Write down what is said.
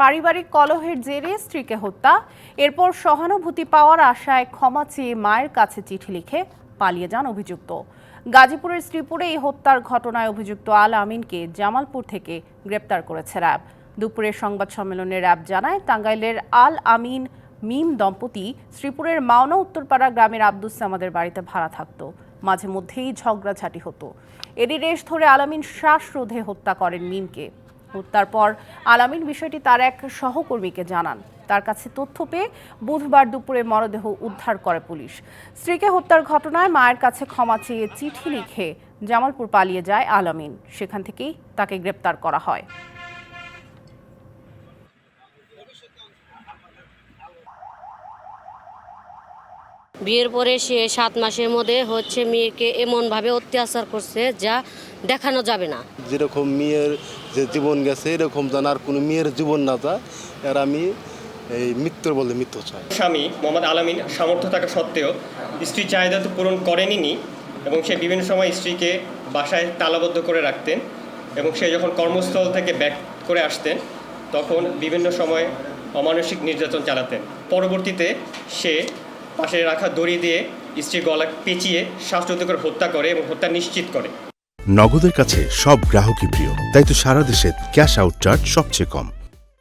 পারিবারিক কলহের জেরে স্ত্রীকে হত্যা। এরপর সহানুভূতি পাওয়ার আশায় ক্ষমা চেয়ে মায়ের কাছে চিঠি লিখে পালিয়ে যান অভিযুক্ত। গাজীপুরের শ্রীপুরে এই হত্যার ঘটনায় অভিযুক্ত আল আমিনকে জামালপুর থেকে গ্রেপ্তার করেছে র্যাব। দুপুরের সংবাদ সম্মেলনে র্যাব জানায়, টাঙ্গাইলের আল আমিন মিম দম্পতি শ্রীপুরের মাওনা উত্তরপাড়া গ্রামের আব্দুস সামাদের বাড়িতে ভাড়া থাকত। মাঝে মধ্যেই ঝগড়াঝাটি হতো। এরই রেশ ধরে আলামিন শ্বাসরোধে হত্যা করেন মিমকে। হত্যার পর আলামিন বিষয়টি তার এক সহকর্মীকে জানান। তার কাছে তথ্য পেয়ে বুধবার দুপুরে মরদেহ উদ্ধার করে পুলিশ। স্ত্রীকে হত্যার ঘটনায় মায়ের কাছে ক্ষমা চেয়ে চিঠি লিখে জামালপুর পালিয়ে যায় আলামিন। সেখান থেকেই তাকে গ্রেপ্তার করা হয়। বিয়ের পরে সে সাত মাসের মধ্যে হচ্ছে মেয়েকে এমনভাবে অত্যাচার করছে যা দেখানো যাবে না। যেরকম মেয়ের যে জীবন গেছে এরকম যেন আর কোনো মেয়ের জীবন না যায় আর আমি এই মৃত্যুর বলে মৃত্যু চাই। স্বামী মোহাম্মদ আলামিন সামর্থ্য থাকা সত্ত্বেও স্ত্রীর চাহিদা তো পূরণ করেনি এবং সে বিভিন্ন সময় স্ত্রীকে বাসায় তালাবদ্ধ করে রাখতেন এবং সে যখন কর্মস্থল থেকে ব্যাক করে আসতেন তখন বিভিন্ন সময় অমানসিক নির্যাতন চালাতেন। পরবর্তীতে সে পাশে রাখা দড়ি দিয়ে স্ত্রীর গলা পেঁচিয়ে শ্বাসরোধ করে হত্যা করে এবং হত্যা নিশ্চিত করে। নগদের কাছে সব গ্রাহকই প্রিয়, তাই তো সারা দেশে ক্যাশ আউট চার্জ সবচেয়ে কম।